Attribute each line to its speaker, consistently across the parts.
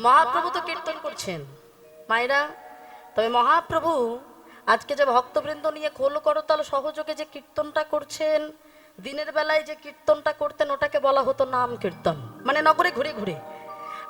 Speaker 1: মহাপ্রভু তো কীর্তন করছেন। মায়েরা, তবে মহাপ্রভু, আজকে যে ভক্তবৃন্দ নিয়ে খোল করতাল সহযোগে যে কীর্তনটা করছেন, দিনের বেলায় যে কীর্তনটা করতেন, ওটাকে বলা হতো নাম কীর্তন। মানে নগরে ঘুরে ঘুরে।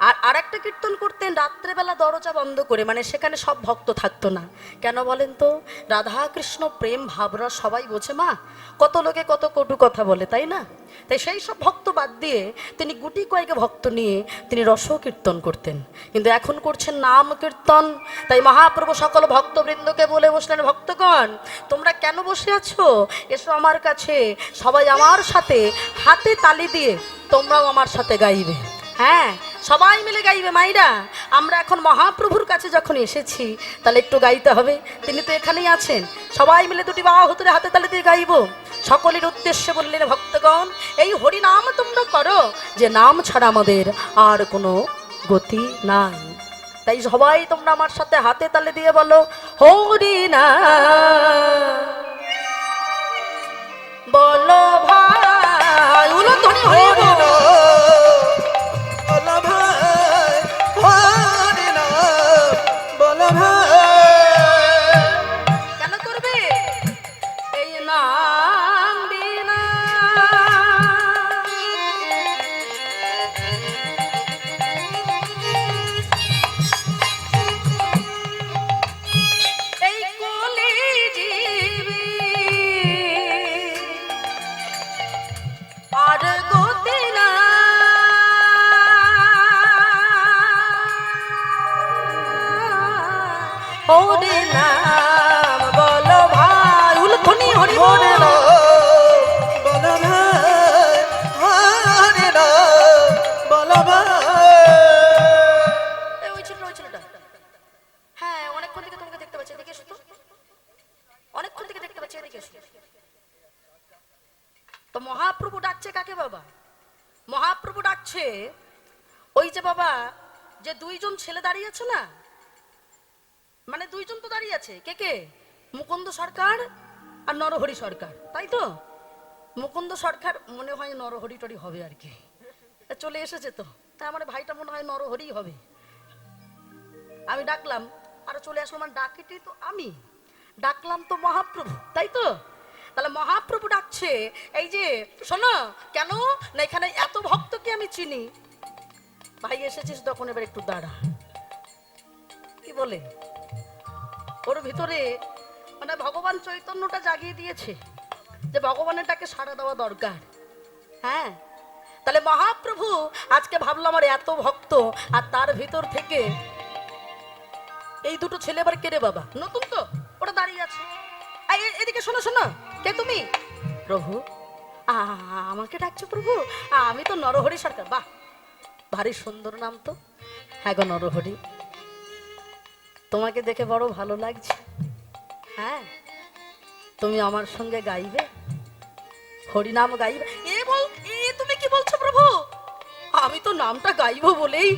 Speaker 1: আর আর একটা কীর্তন করতেন রাত্রেবেলা দরজা বন্ধ করে মানে সেখানে সব ভক্ত থাকতো না। কেন বলেন তো? রাধা কৃষ্ণ প্রেম ভাবরা সবাই বোঝে মা। কত লোকে কত কটু কথা বলে, তাই না? তাই সেই সব ভক্ত বাদ দিয়ে তিনি গুটি কয়েক ভক্ত নিয়ে তিনি রস কীর্তন করতেন। কিন্তু এখন করছেন নাম কীর্তন। তাই মহাপ্রভু সকল ভক্তবৃন্দকে বলে বসলেন, ভক্তগণ, তোমরা কেন বসে আছো? এসো আমার কাছে। সবাই আমার সাথে, হাতে তালি দিয়ে তোমরাও আমার সাথে গাইবে। হ্যাঁ সবাই মিলে গাইবে মাইরা। আমরা এখন মহাপ্রভুর কাছে যখন এসেছি, তাহলে একটু গাইতে হবে। তিনি তো এখানেই আছেন। সবাই মিলে দুটি বাবা হতুরে হাতে তালে দিয়ে গাইব। সকলের উদ্দেশ্যে বললেন, ভক্তগণ, এই হরি নাম তোমরা করো, যে নাম ছাড়া আমাদের আর কোনো গতি নাই। তাই সবাই তোমরা আমার সাথে হাতে তালে দিয়ে বলো হরি না বলো ভাই, উলধ্বনি হরি ছেলে দাঁড়িয়ে আছে না? মানে দুইজন তো দাঁড়িয়ে আছে। কে কে? মুকুন্দ সরকার আর নরহরি সরকার, তাই তো? মুকুন্দ সরকার মনে হয় নরহরি টরি হবে আর কি। চলে এসেছে তো। তা আমার ভাইটা মনে হয় নরহরি হবে। আমি ডাকলাম, আর চলে আসলো মানে ডাকিটি তো আমি। ডাকলাম তো মহাপ্রভু, তাই তো? তাহলে মহাপ্রভু ডাকছে, এই যে, শোনো, কেন? না এখানে এত ভক্তকে আমি চিনি। ভাই, এসেছিস তখন, এবার একটু দাঁড়া। কি বলে? ওর ভিতরে মানে ভগবান চৈতন্যটা জাগিয়ে দিয়েছে যে ভগবানের ডাকে সাড়া দেওয়া দরকার। হ্যাঁ? তাহলে মহাপ্রভু আজকে ভাবলাম আমার এত ভক্ত আর তার ভিতর থেকে এই দুটো ছেলে এবার কেড়ে বাবা? নতুন তো? ওটা দাঁড়িয়ে আছে। এদিকে শোনো শোনো। কে তুমি? প্রভু? আমাকে ডাকছো প্রভু? আমি তো নরহরি সরকার। বাহ! ভারী সুন্দর নাম তো। হ্যাঁ গো নরহরি। তোমাকে দেখে বড় ভালো লাগছে। হ্যাঁ তুমি আমার সঙ্গে গাইবে, হরিনাম গাইবে। এ বল, এ তুমি কি বলছো প্রভু? আমি তো নামটা গাইবো বলেই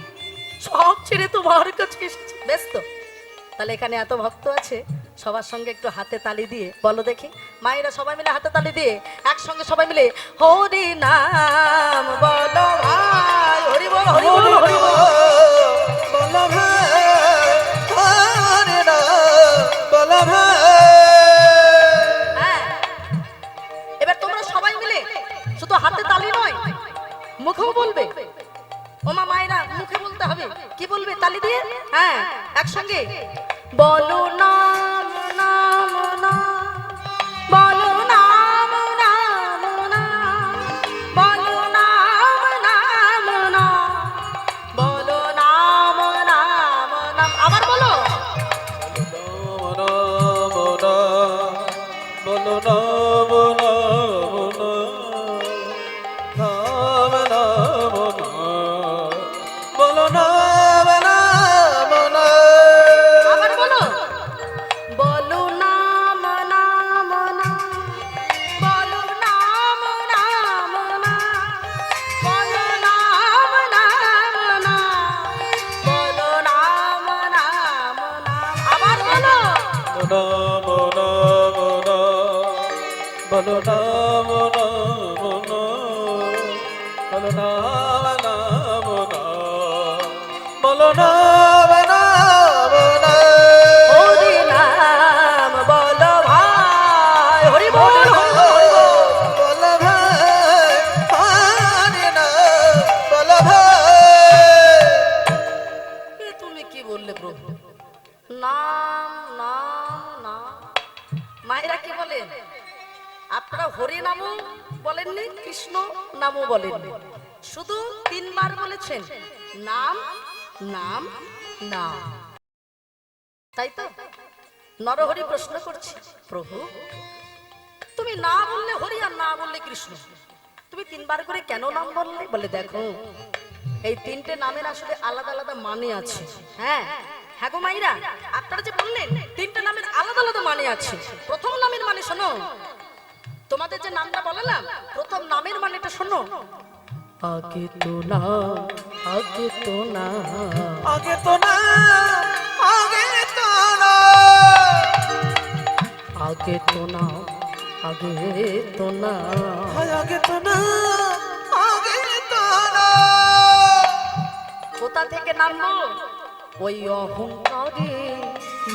Speaker 1: সব ছেড়ে তোমার কাছে এসেছি। ব্যস্ত তাহলে এখানে এত ভক্ত আছে, সবার সঙ্গে একটু হাতে তালি দিয়ে বলো দেখি। মায়েরা সবাই মিলে হাতে তালি দিয়ে একসঙ্গে সবাই মিলে হরি নাম বলো ভাই, হরি বল হরি বল বলো।
Speaker 2: বলো নাম
Speaker 1: নাম বলো নাম নাম বলো নাম বলেছেন, নাম নাম নাম। তাই তো, নরহরি প্রশ্ন করছি, প্রভু, তুমি না বললে হরি আর না বললে কৃষ্ণ। তুমি তিনবার করে কেন নাম বললে? বলে দেখো, এই তিনটে নামের আসলে আলাদা আলাদা মানে আছে। হ্যাঁ হ্যাঁ গো মাইরা, আপনারা যে বললেন, তিনটে নামের আলাদা আলাদা মানে আছে। প্রথম নামের মানে শোনো, তোমাদের যে নামটা বললাম, প্রথম নামের মানেটা শোনো। আগে তো না আগে তো না
Speaker 2: আগে তো না আগে তো না
Speaker 1: আগে তো না আগে তো না
Speaker 2: আগে তো না আগে তো না
Speaker 1: কোথা থেকে নামবো ওই অহংকারে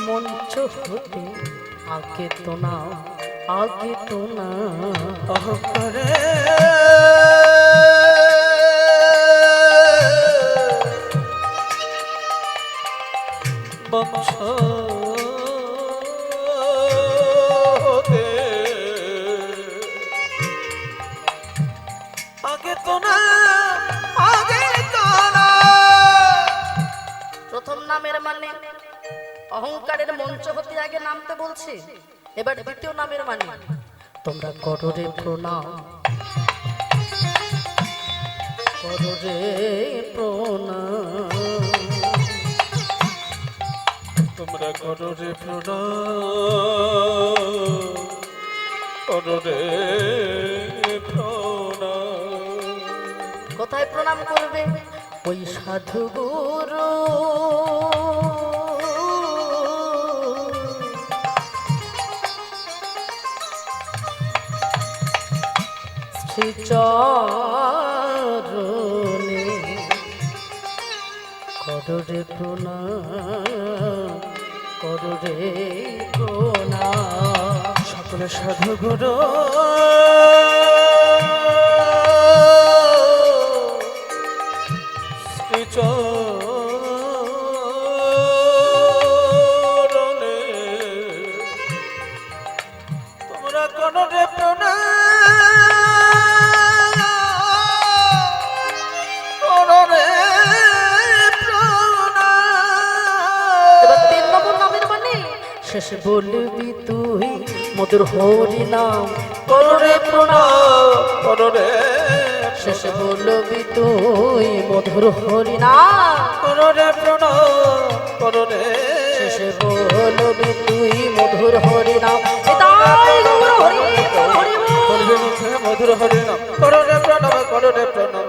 Speaker 1: মঞ্চ হতে আগে তো না আগে তো না
Speaker 2: অহংকারে আগে তো না আগে তো না।
Speaker 1: প্রথম নামের মানে অহংকারের মঞ্চ হতে আগে নামতে বলছে এবার দ্বিতীয় নামের মানে। তোমরা কররে প্রণাম। কররে প্রণাম।
Speaker 2: তোমরা করো রে
Speaker 1: কোথায় প্রণাম করবে? ওই সাধু গুরু। শ্রীচরণে কররে প্রণাম। প্রণাম
Speaker 2: সকলে সাধু গুরু।
Speaker 1: বলবি তুই মধুর হরি নাম
Speaker 2: প্রণাম কররে
Speaker 1: শেষে বলবি তুই মধুর হরি নাম
Speaker 2: প্রণাম কররে
Speaker 1: শেষে বলবি তুই মধুর হরি নাম
Speaker 2: মধুর হরি নাম কররে প্রণাম কররে প্রণাম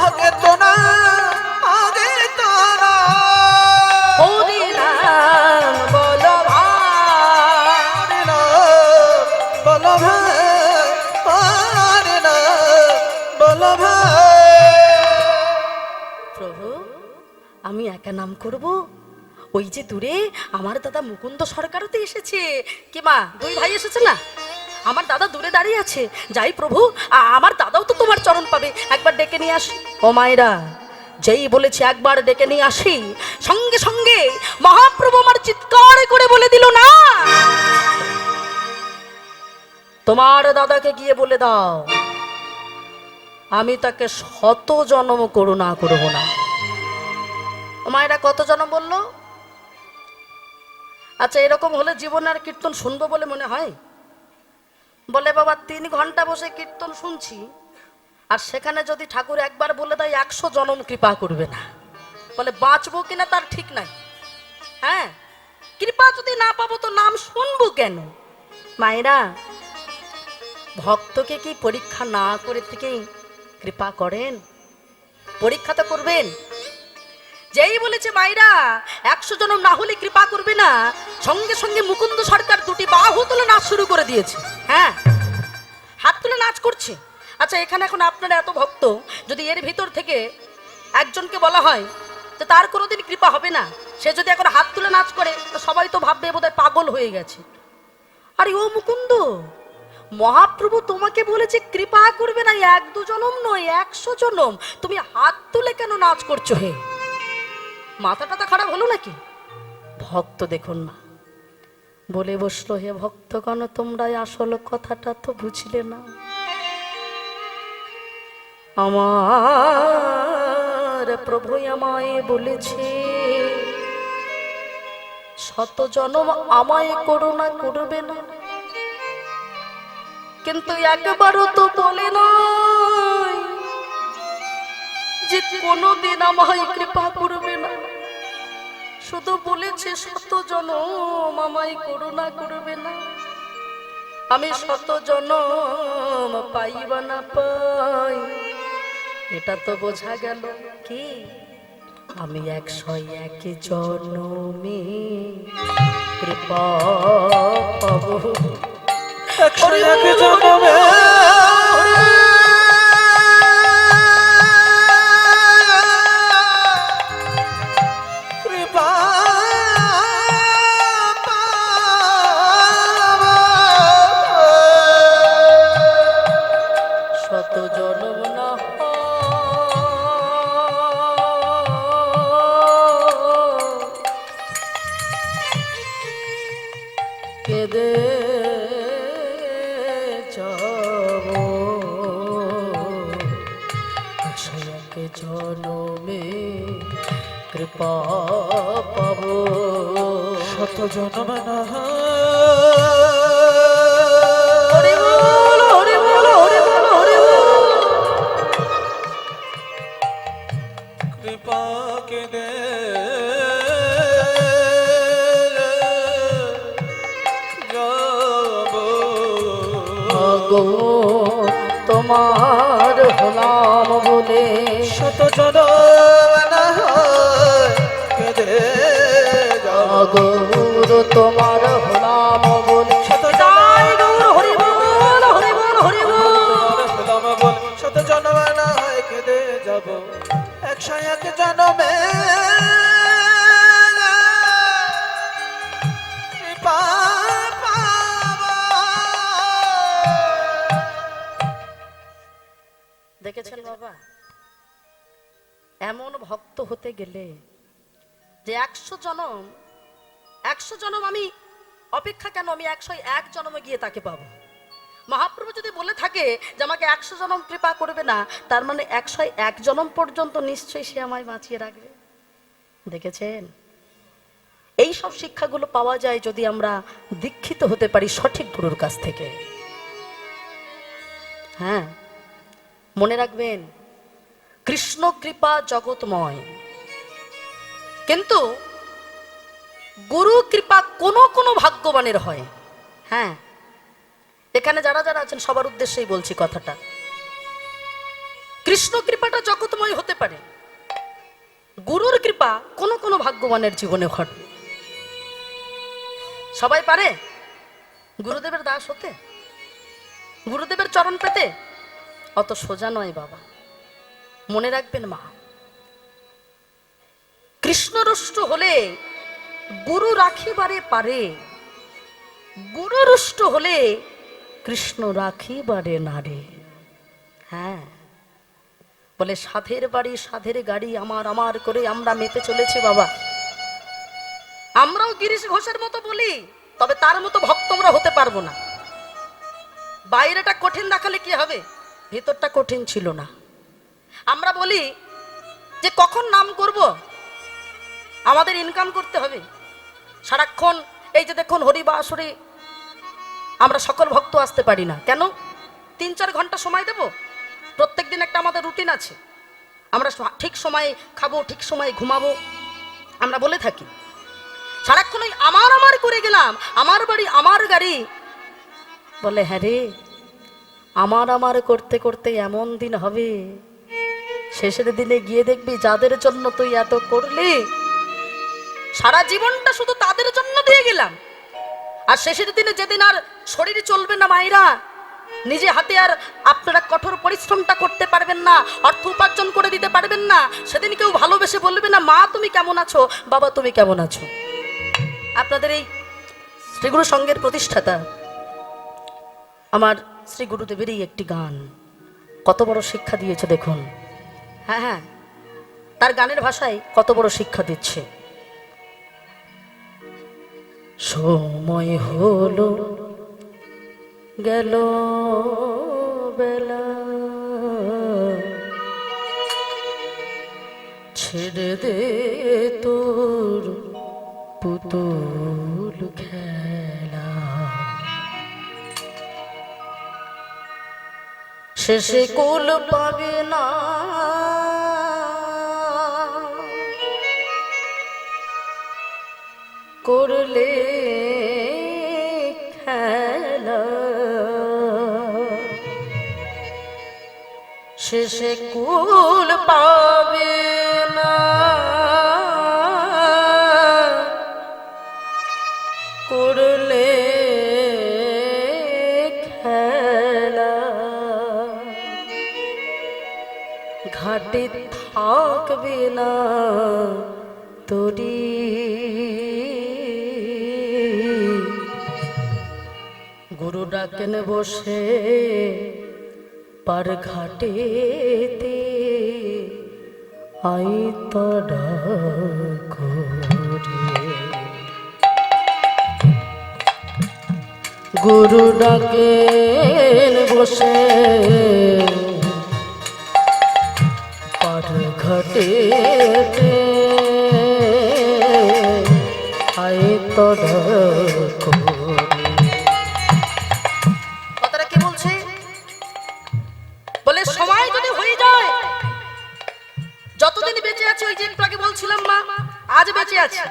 Speaker 2: আগে তো না
Speaker 1: নাম করব। ওই যে দূরে আমার দাদা মুকুন্দ সরকারও তো এসেছে। কি মা, দুই ভাই এসেছে না? আমার দাদা দূরে দাঁড়িয়ে আছে। যাই প্রভু আমার দাদাও তো তোমার চরণ পাবে। একবার ডেকে নিয়ে আসি। ও মায়েরা, যেই বলেছে একবার ডেকে নিয়ে আসি, সঙ্গে সঙ্গে মহাপ্রভু আমার চিৎকার করে বলে দিল, না! তোমার দাদাকে গিয়ে বলে দাও। আমি তাকে শত জন্ম করুণা করব না। মায়েরা কত জন্ম বলল? আচ্ছা এরকম হলে জীবনে আর কীর্তন শুনব বলে মনে হয়? বলে, বাবা, তিন ঘণ্টা বসে কীর্তন শুনছি, আর সেখানে যদি ঠাকুর একবার বলে দেয়, একশো জনম কৃপা করবে না। বলে, বাঁচবো কিনা তার ঠিক নাই। হ্যাঁ কৃপা যদি না পাবো তো নাম শুনব কেন? মায়েরা, ভক্তকে কি পরীক্ষা না করে থেকেই কৃপা করেন? পরীক্ষা তো করবেন। যেই বলেছে মাইরা, একশো জন না হলে কৃপা করবে না। সঙ্গে সঙ্গে মুকুন্দ সরকার দুটি বাহু তুলে নাচ শুরু করে দিয়েছে। হ্যাঁ হাত তুলে নাচ করছে। আচ্ছা এখানে এখন আপনারা এত ভক্ত, যদি এর ভিতর থেকে একজনকে বলা হয়, তো তার কোনোদিন কৃপা হবে না। সে যদি এখন হাত তুলে নাচ করে, তো সবাই তো ভাববে বোধহয় পাগল হয়ে গেছে। আরে ও মুকুন্দ, মহাপ্রভু তোমাকে বলেছে কৃপা করবে না, এক দু জনম নয়, একশো জনম। তুমি হাত তুলে কেন নাচ করছ হে? মাথাটা তো খারাপ হলো নাকি? ভক্ত দেখুন না বলে বসল হে ভক্তগণ তোমরা আসল কথাটা তো বুঝলে না। আমার প্রভু আমায় বলেছে, শত জনম আমায় করুণা করবে না। কিন্তু একবারও তো বলে নাই যে কোনোদিন আমায় কৃপা করবে না শুধু বলেছে শত জনম আমায় করুণা করবে না। আমি শত জনম পাইবা না পাই। এটা তো বোঝা গেল কি? আমি একশো এক জনমে কৃপা পাবো।
Speaker 2: একশো এক জনমে
Speaker 1: তোমার হলাম বলে।
Speaker 2: শত জন
Speaker 1: গৌর তোমার হলাম বলে।
Speaker 2: শত
Speaker 1: জয় গৌর হরি বল হরি বল হরি বল।
Speaker 2: হলাম বল। শত জন্ম না হয় কেঁদে যাব। একশো এক জন্মে
Speaker 1: ভক্ত হতে গেলে যে একশো জনম একশো জনম আমি অপেক্ষা কেন? আমি একশো এক জনমে গিয়ে তাকে পাবো। মহাপ্রভু যদি বলে থাকে যে আমাকে একশো জনম কৃপা করবে না, তার মানে একশো এক জনম পর্যন্ত নিশ্চয়ই সে আমায় বাঁচিয়ে রাখবে। দেখেছেন? এই সব শিক্ষাগুলো পাওয়া যায় যদি আমরা দীক্ষিত হতে পারি সঠিক গুরুর কাছ থেকে। হ্যাঁ মনে রাখবেন কৃষ্ণ কৃপা জগৎময়। কিন্তু গুরু কৃপা কোনো কোনো ভাগ্যবানের হয়। হ্যাঁ এখানে যারা যারা আছেন সবার উদ্দেশ্যেই বলছি কথাটা। কৃষ্ণ কৃপাটা জগৎময় হতে পারে। গুরুর কৃপা কোনো কোনো ভাগ্যবানের জীবনে ঘটবে সবাই পারে? গুরুদেবের দাস হতে? গুরুদেবের চরণ পেতে? অত সোজা নয় বাবা। মনে রাখবেন মা, কৃষ্ণরুষ্ট হলে গুরু রাখিবারে পারে, গুরুরুষ্ট হলে কৃষ্ণ রাখিবারে নারে হ্যাঁ বলে সাধের বাড়ি সাধের গাড়ি আমার আমার করে আমরা মেতে চলেছি বাবা। আমরাও গিরিশ ঘোষের মতো বলি, তবে তার মতো ভক্ত আমরা হতে পারব না। বাইরেটা কঠিন দেখালে কি হবে? ভেতরটা কঠিন ছিল না। আমরা বলি যে কখন নাম করব? আমাদের ইনকাম করতে হবে। সারাক্ষণ এই যে দেখুন হরি বা আসরে আমরা সকল ভক্ত আসতে পারি না। কেন? তিন চার ঘণ্টা সময় দেব? প্রত্যেক দিন একটা আমাদের রুটিন আছে। আমরা ঠিক সময়ে খাব, ঠিক সময়ে ঘুমাবো। আমরা বলে থাকি, সারাক্ষণ ওই আমার আমার করে গেলাম, আমার বাড়ি আমার গাড়ি। বলে হ্যাঁ রে, আমার আমার করতে করতে এমন দিন হবে শেষের দিনে গিয়ে দেখবি যাদের জন্য তুই এত করলি, সারা জীবনটা শুধু তাদের জন্য দিয়ে গেলাম। আর শেষের দিনে যেদিন আর শরীর চলবে না মায়েরা, নিজে হাতে আর আপনারা কঠোর পরিশ্রমটা করতে পারবেন না, অর্থ উপার্জন করে দিতে পারবেন না। সেদিন কেউ ভালোবেসে বলবে না, মা, তুমি কেমন আছো? বাবা, তুমি কেমন আছো? আপনাদের এই শ্রীগুরু সঙ্গের প্রতিষ্ঠাতা, আমার শ্রী গুরুদেবেরই একটি গান। কত বড় শিক্ষা দিয়েছে, দেখুন। হ্যাঁ হ্যাঁ। তার গানের ভাষায় কত বড় শিক্ষা দিচ্ছে। সময় হলো, গেল বেলা। ছেড়ে দে তোর পুতুল। শেষে কুল পাবে না। করলে খেলা। শেষে কুল পাবে না। থাকবে না তোরি। গুরু ডাকেন বসে পার ঘাটেতে আই তডা গুরু ডাকেন বসে যতদিন বেঁচে আছে, ওই যে একটু বলছিলাম মা, আজ বেঁচে আছে।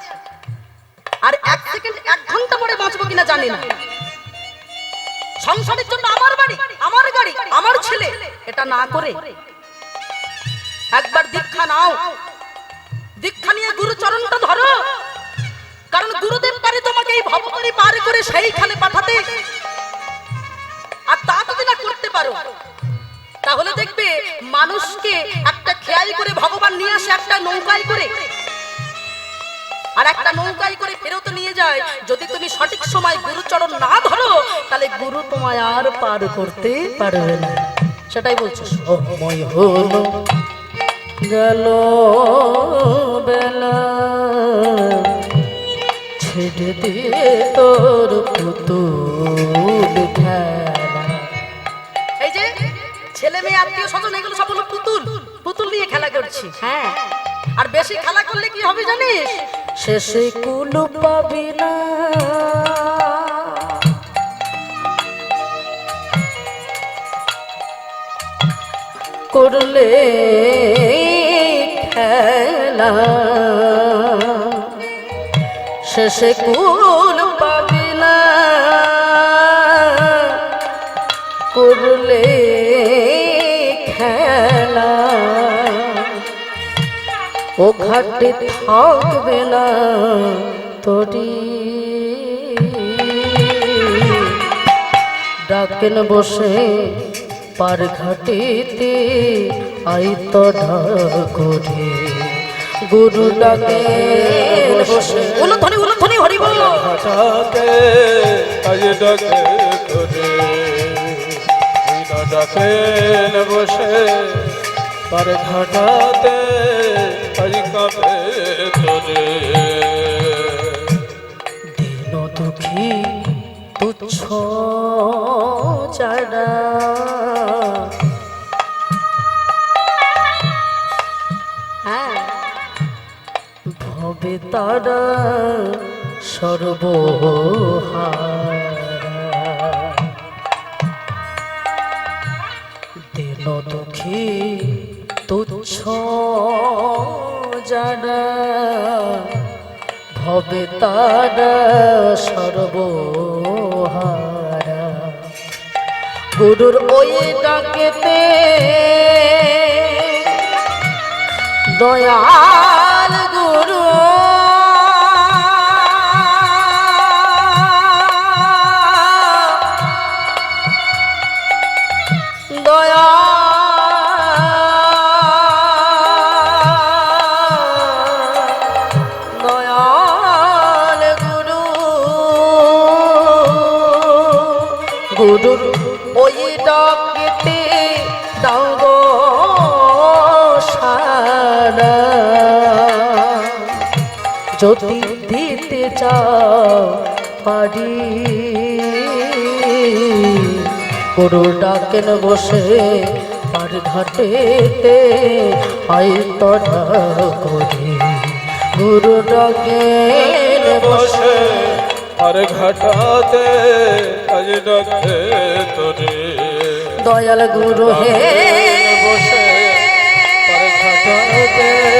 Speaker 1: আর এক সেকেন্ড, এক ঘণ্টা পরে বাঁচবো কিনা জানি না। সংসারের জন্য আমার বাড়ি, আমার গাড়ি, আমার ছেলে, এটা না করে একবার দীক্ষা নাও। দীক্ষা নিয়ে গুরু চরণটা ধরো। কারণ গুরুদেব পারে তোমাকে এই ভবতরি পার করে সেইখানে পাঠাতে। আর তা যদি না করতে পারো, তাহলে দেখবে মানুষকে একটা খেয়াল করে ভগবান নিয়ে আসে, একটা নৌকায় করে। আর একটা নৌকায় করে ফেরত নিয়ে যায়। যদি তুমি সঠিক সময় গুরুচরণ না ধরো, তাহলে গুরু তোমায় আর পার করতে পারবে না। সেটাই বলছো। সময় হলো। গেল বেলা। ছেড়ে দিয়ে তোর পুতুল খেলা। এই যে ছেলে মেয়ে আত্মীয় স্বজন এগুলো সব হলো পুতুল। পুতুল নিয়ে খেলা করছি। হ্যাঁ। আর বেশি খেলা করলে কি হবে জানিস? শেষে কুলু পাবি না। করলে খেলা। শেষে কুল পাবি না করলে খেলা। ও ঘাটে থাকবে না তোরি। ডাকেন বসে পার ঘাটিতে আই তো ঢাকুরে গুরু ডাকে বসে। উলধ্বনি উলধ্বনি হরি বল।
Speaker 2: হঠাতে আজ ডাকে তোরে ডাকেন বসে। পার ঘাটাতে আজ কাপে তোরে
Speaker 1: দিন দুঃখী তুচ্ছ চারা ভবে তারা সর্বহারা। দিন দুঃখী তুচ্ছ যারা ভবে তারা সর্বহারা। গুরুর ওই ডাকেতে দয়াল যদি দিতে চাও পারি। গরু ডাকেন বসে আর ঘাটেতে আই তরা করি। গুরু ডাকেন বসে
Speaker 2: বসে আর ঘাটাতে আজ ডাকে তোরে।
Speaker 1: দয়াল গুরু হে।
Speaker 2: বসে আর ঘাটাতে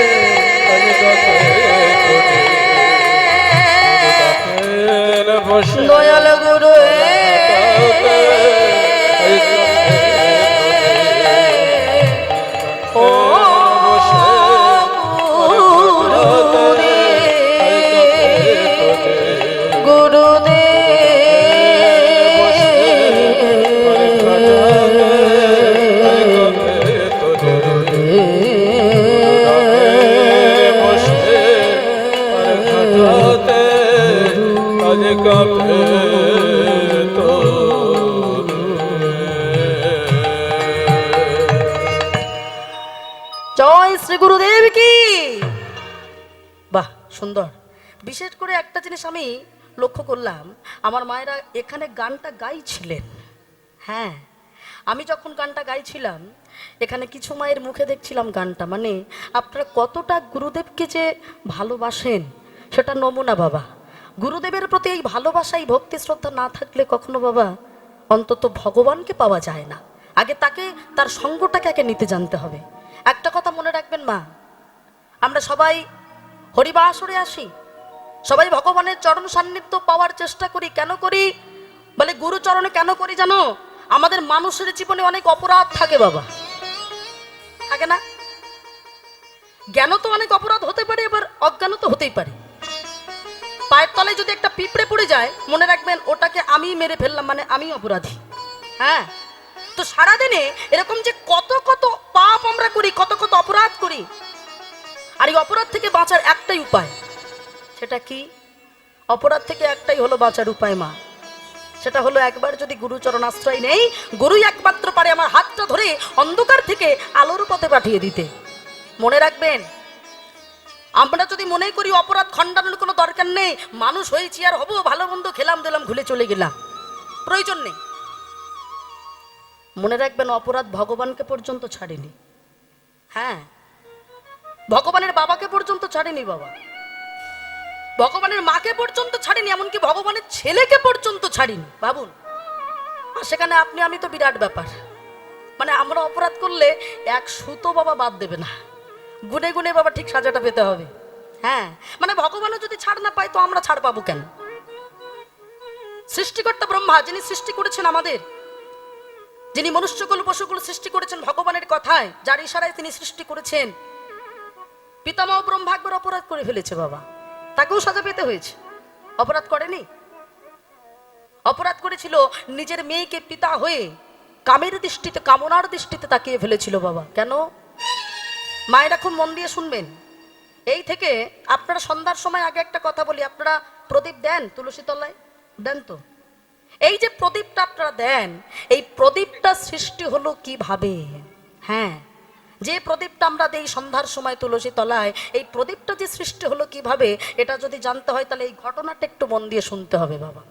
Speaker 1: দয়াল গুরু হে বাহ, সুন্দর। বিশেষ করে একটা জিনিস আমি লক্ষ্য করলাম, আমার মায়েরা এখানে গানটা গাইছিলেন। হ্যাঁ আমি যখন গানটা গাইছিলাম, এখানে কিছু মায়ের মুখে দেখছিলাম গানটা মানে আপনারা কতটা গুরুদেবকে যে ভালোবাসেন, সেটা নমুনা বাবা। গুরুদেবের প্রতি এই ভালোবাসা এই ভক্তি, শ্রদ্ধা না থাকলে কখনো বাবা অন্তত ভগবানকে পাওয়া যায় না। আগে তাকে, তার সঙ্গটাকে আগে নিতে জানতে হবে। একটা কথা মনে রাখবেন মা, আমরা সবাই হরিবাসরে আসি। সবাই ভগবানের চরণ সান্নিধ্য পাওয়ার চেষ্টা করি। কেন করি? বলে গুরু চরণে কেন করি জানো? আমাদের মানুষের জীবনে অনেক অপরাধ থাকে বাবা। থাকে না? জ্ঞান তো অনেক অপরাধ হতে পারে এবার অজ্ঞানও তো হতেই পারে। পায়ের তলায় যদি একটা পিঁপড়ে পড়ে যায়, মনে রাখবেন ওটাকে আমি মেরে ফেললাম মানে আমি অপরাধী। হ্যাঁ? তো সারাদিনে এরকম যে কত কত পাপ আমরা করি, কত কত অপরাধ করি এই অপরাধ থেকে বাঁচার একটাই উপায়। সেটা কি? অপরাধ থেকে একটাই হলো বাঁচার উপায়, মা। সেটা হলো একবার যদি গুরুচরণ আশ্রয় নেই, গুরুই একমাত্র পারে আমার হাতটা ধরে অন্ধকার থেকে আলোর পথে পাঠিয়ে দিতে। মনে রাখবেন, আমরা যদি মনে করি অপরাধ খণ্ডানোর কোনো দরকার নেই, মানুষ হয়েছি আর হব, ভালো মন্দ খেলাম দিলাম ঘুলে চলে গেলাম। প্রয়োজন নেই। মনে রাখবেন, অপরাধ ভগবানকে পর্যন্ত ছাড়েনি। হ্যাঁ ভগবানের বাবাকে পর্যন্ত ছাড়েনি বাবা। ভগবানের মাকে পর্যন্ত ছাড়েনি, এমনকি ভগবানের ছেলেকে পর্যন্ত ছাড়িনি। ভাবুন আর সেখানে আপনি, আমি তো বিরাট ব্যাপার। মানে আমরা অপরাধ করলে এক সুতো বাবা বাদ দেবে না। গুনে গুনে বাবা ঠিক সাজাটা পেতে হবে। হ্যাঁ মানে ভগবানও যদি ছাড় না পায়, তো আমরা ছাড় পাবো কেন? সৃষ্টিকর্তা ব্রহ্মা, যিনি সৃষ্টি করেছেন আমাদের, যিনি মনুষ্যকুল পশুকুল সৃষ্টি করেছেন ভগবানের কথায়, যার ইশারায় তিনি সৃষ্টি করেছেন পিতামহ ব্রহ্মা একবার অপরাধ করে ফেলেছে বাবা। তাকেও সাজা পেতে হয়েছে। অপরাধ করেনি। অপরাধ করেছিল নিজের মেয়েকে পিতা হয়ে কামের দৃষ্টিতে, কামনার দৃষ্টিতে তাকিয়ে ফেলেছিল বাবা। কেন? মায়েরা খুব মন দিয়ে শুনবেন। এই থেকে আপনারা সন্ধ্যার সময় আগে একটা কথা বলি। আপনারা প্রদীপ দেন তুলসী তলায়? দেন তো। এই যে প্রদীপটা আপনারা দেন, এই প্রদীপটা সৃষ্টি হলো কীভাবে? হ্যাঁ। যে প্রদীপটা আমরা দেই সন্ধ্যার সময় তুলসী তলায়, এই প্রদীপটা যে সৃষ্টি হলো কীভাবে, এটা যদি জানতে হয় তাহলে এই ঘটনাটা একটু মন দিয়ে শুনতে হবে বাবা।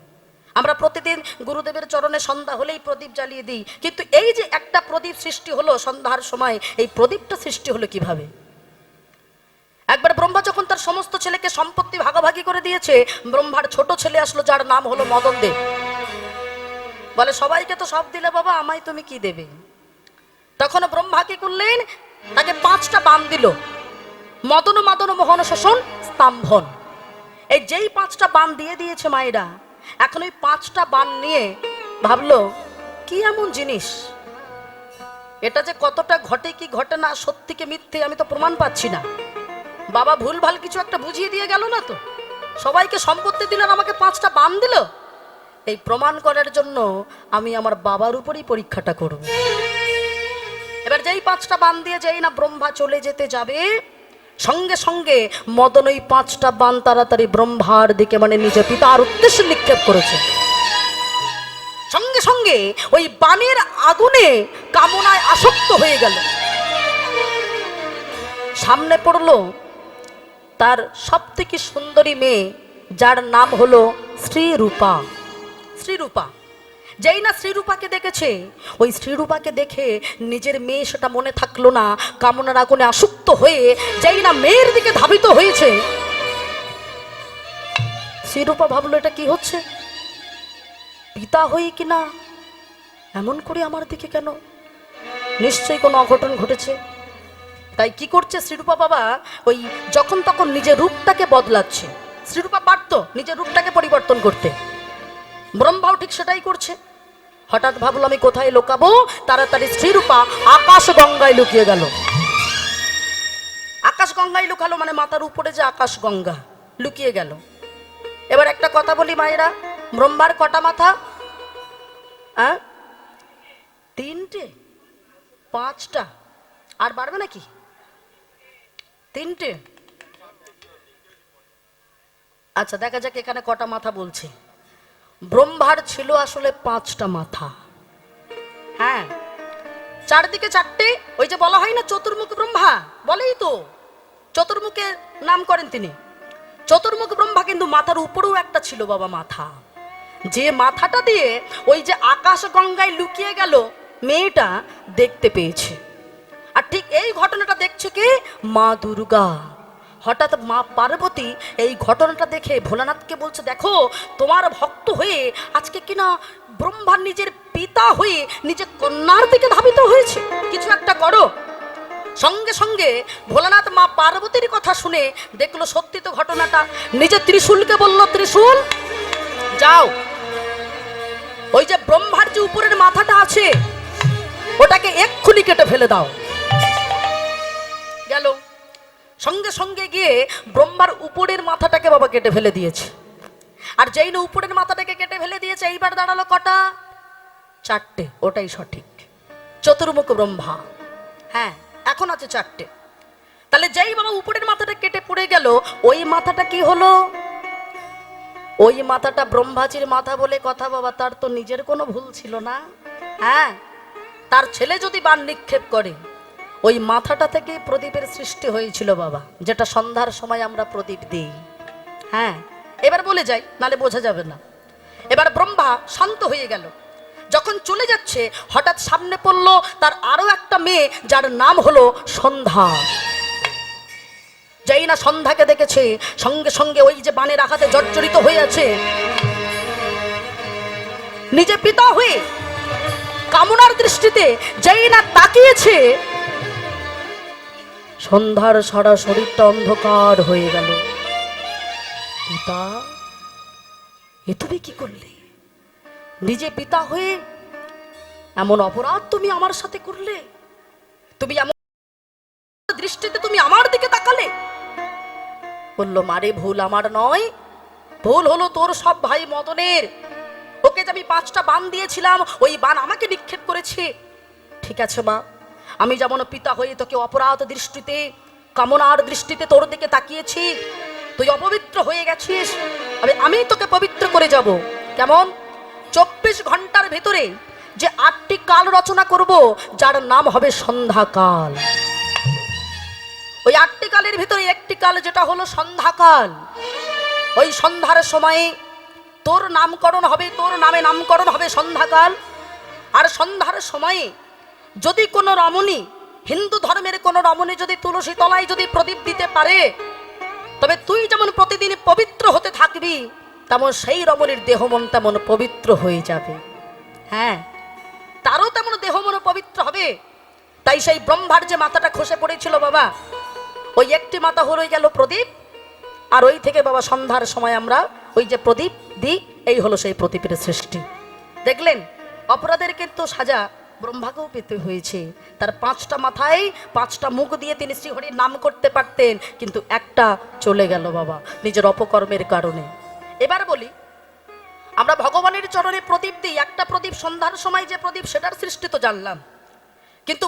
Speaker 1: আমরা প্রতিদিন গুরুদেবের চরণে সন্ধ্যা হলেই প্রদীপ জ্বালিয়ে দিই, কিন্তু এই যে একটা প্রদীপ সৃষ্টি হলো সন্ধ্যার সময়, এই প্রদীপটা সৃষ্টি হলো কীভাবে? একবার ব্রহ্মা যখন তার সমস্ত ছেলেকে সম্পত্তি ভাগাভাগি করে দিয়েছে, ব্রহ্মার ছোট ছেলে আসলো যার নাম হলো মদন দেব বলে, সবাইকে তো সব দিলে বাবা, আমায় তুমি কি দেবে? তখন ব্রহ্মা কি করলেন, তাকে পাঁচটা বান দিল। মদন মাদন মোহন শোষণ, স্তম্ভন। এই যেই পাঁচটা বান দিয়ে দিয়েছে মায়েরা, এখন ওই পাঁচটা বান নিয়ে ভাবলো, কি এমন জিনিস? এটা যে কতটা ঘটে, কি ঘটে না সত্যিকে মিথ্যে আমি তো প্রমাণ পাচ্ছি না। বাবা ভুলভাল কিছু একটা বুঝিয়ে দিয়ে গেল না তো? সবাইকে সম্পত্তি দিল আর আমাকে পাঁচটা বান দিল? এই প্রমাণ করার জন্য আমি আমার বাবার উপরই পরীক্ষাটা করব। এবার যেই পাঁচটা বান দিয়ে যেই না ব্রহ্মা চলে যেতে যাবে, সঙ্গে সঙ্গে মদন ওই পাঁচটা বান তাড়াতাড়ি ব্রহ্মার দিকে মানে নিজের পিতার উদ্দেশ্যে নিক্ষেপ করেছে। সঙ্গে সঙ্গে ওই বানের আগুনে কামনায় আসক্ত হয়ে গেল। সামনে পড়ল তার সব থেকে সুন্দরী মেয়ে, যার নাম হলো শ্রীরূপা। শ্রীরূপা। যেই না শ্রীরূপাকে দেখেছে, ওই শ্রীরূপাকে দেখে নিজের মেয়ে সেটা মনে থাকল না, কামনার আগুনে আসক্ত হয়ে যেই না মেয়ের দিকে ধাবিত হয়েছে। শ্রীরূপা ভাবলো, এটা কি হচ্ছে? পিতা হয়ে কি না? এমন করে আমার দিকে কেন? নিশ্চয়ই কোনো অঘটন ঘটেছে। তাই কি করছে শ্রীরূপা বাবা? ওই যখন তখন নিজের রূপটাকে বদলাচ্ছে। শ্রীরূপা পারত নিজের রূপটাকে পরিবর্তন করতে। ব্রহ্মাও ঠিক সেটাই করছে। হঠাৎ ভাবলো, আমি কোথায় লুকাবো? তাড়াতাড়ি শ্রীরূপা আকাশ গঙ্গায় লুকিয়ে গেল। আকাশ গঙ্গায় লুকালো মানে মাথার উপরে যে আকাশ গঙ্গা লুকিয়ে গেল। এবার একটা কথা বলি মায়েরা, ব্রহ্মার কটা মাথা? হ্যাঁ তিনটে? পাঁচটা। আর বাড়বে নাকি? তিনটে? আচ্ছা দেখা যাক এখানে কটা মাথা বলছে। ব্রহ্মার ছিল আসলে পাঁচটা মাথা। হ্যাঁ চারদিকে চারটে, ওই যে বলা হয় না চতুর্মুখ ব্রহ্মা? বলেই তো। চতুর্মুখে নাম করেন তিনি। চতুর্মুখ ব্রহ্মা কিন্তু মাথার উপরেও একটা ছিল বাবা মাথা। যে মাথাটা দিয়ে ওই যে আকাশ গঙ্গায় লুকিয়ে গেল, মেয়েটা দেখতে পেয়েছে। আর ঠিক এই ঘটনাটা দেখছে কি? মা দুর্গা। হঠাৎ মা পার্বতী এই ঘটনাটা দেখে ভোলানাথকে বলছে, দেখো, তোমার ভক্ত হয়ে আজকে কিনা ব্রহ্মার নিজের পিতা হয়ে নিজের কন্যার দিকে ধাবিত হয়েছে। কিছু একটা করো। সঙ্গে সঙ্গে ভোলানাথ মা পার্বতীর কথা শুনে দেখল, সত্যি তো ঘটনাটা। নিজের ত্রিশূলকে বলল, ত্রিশূল, যাও। ওই যে ব্রহ্মার যে উপরের মাথাটা আছে, ওটাকে এক্ষুনি কেটে ফেলে দাও। সঙ্গে সঙ্গে গিয়ে ব্রহ্মার উপরের মাথাটাকে বাবা কেটে ফেলে দিয়েছে। আর যেই না উপরের মাথাটাকে কেটে ফেলে দিয়েছে, এইবার দাঁড়াল কটা? চারটে, ওটাই সঠিক। চতুর্মুখ ব্রহ্মা। হ্যাঁ এখন আছে চারটে। তাহলে যেই বাবা উপরের মাথাটা কেটে পড়ে গেল, ওই মাথাটা কি হলো? ওই মাথাটা ব্রহ্মাজির মাথা বলে কথা বাবা, তার তো নিজের কোনো ভুল ছিল না। হ্যাঁ তার ছেলে যদি বান নিক্ষেপ করে ওই মাথাটা থেকে প্রদীপের সৃষ্টি হয়েছিল বাবা, যেটা সন্ধ্যার সময় আমরা প্রদীপ দিই। হ্যাঁ এবার বলে যাই, নালে বোঝা যাবে না। এবার ব্রহ্মা শান্ত হয়ে গেল। যখন চলে যাচ্ছে, হঠাৎ সামনে পড়ল তার আরও একটা মেয়ে, যার নাম হলো সন্ধ্যা। যেই না সন্ধ্যাকে দেখেছে, সঙ্গে সঙ্গে ওই যে বানের আঘাতে জর্জরিত হয়ে আছে। নিজে পিতা হয়ে কামনার দৃষ্টিতে যেই না তাকিয়েছে সন্ধ্যার সারা শরীরটা অন্ধকার হয়ে গেল। পিতা, এ তুমি কি করলে? নিজে পিতা হয়ে এমন অপরাধ তুমি আমার সাথে করলে? তুমি এমন দৃষ্টিতে তুমি আমার দিকে তাকালে? বলল মারে ভুল আমার নয়। ভুল হলো তোর সব ভাই মদনের। ওকে যে আমি পাঁচটা বান দিয়েছিলাম, ওই বান আমাকে নিক্ষেপ করেছে। ঠিক আছে, মা। আমি যেমন পিতা হয়ে তোকে অপরাধ দৃষ্টিতে, কামনার দৃষ্টিতে তোর দিকে তাকিয়েছি, তুই অপবিত্র হয়ে গেছিস, আমি আমি তোকে পবিত্র করে যাব। কেমন? চব্বিশ ঘণ্টার ভেতরে যে আটটি কাল রচনা করব, যার নাম হবে সন্ধ্যাকাল। ওই আটটি কালের ভিতরে একটি কাল যেটা হলো সন্ধ্যাকাল। ওই সন্ধ্যার সময়ে তোর নামকরণ হবে, তোর নামে নামকরণ হবে সন্ধ্যাকাল। আর সন্ধ্যার সময়ে যদি কোনো রমণী, হিন্দু ধর্মের কোনো রমণী যদি তুলসী তলায় যদি প্রদীপ দিতে পারে, তবে তুই যেমন প্রতিদিন পবিত্র হতে থাকবি, তেমন সেই রমণীর দেহ মন তেমন পবিত্র হয়ে যাবে। হ্যাঁ তারও তেমন দেহ মন পবিত্র হবে। তাই সেই ব্রহ্মার যে মাথাটা খসে পড়েছিল বাবা, ওই একটি মাথা হয়ে গেল প্রদীপ, আর ওই থেকে বাবা সন্ধ্যার সময় আমরা ওই যে প্রদীপ দিই, এই হলো সেই প্রদীপের সৃষ্টি। দেখলেন, অপরাধের কিন্তু সাজা ব্রহ্মাকেও পেতে হয়েছে। তার পাঁচটা মাথায় পাঁচটা মুখ দিয়ে তিনি শ্রীহরির নাম করতে পারতেন, কিন্তু একটা চলে গেল বাবা, নিজের অপকর্মের কারণে। এবার বলি, আমরা ভগবানের চরণে প্রদীপ দিই, একটা প্রদীপ সন্ধ্যার সময় যে প্রদীপ, সেটার সৃষ্টি তো জানলাম।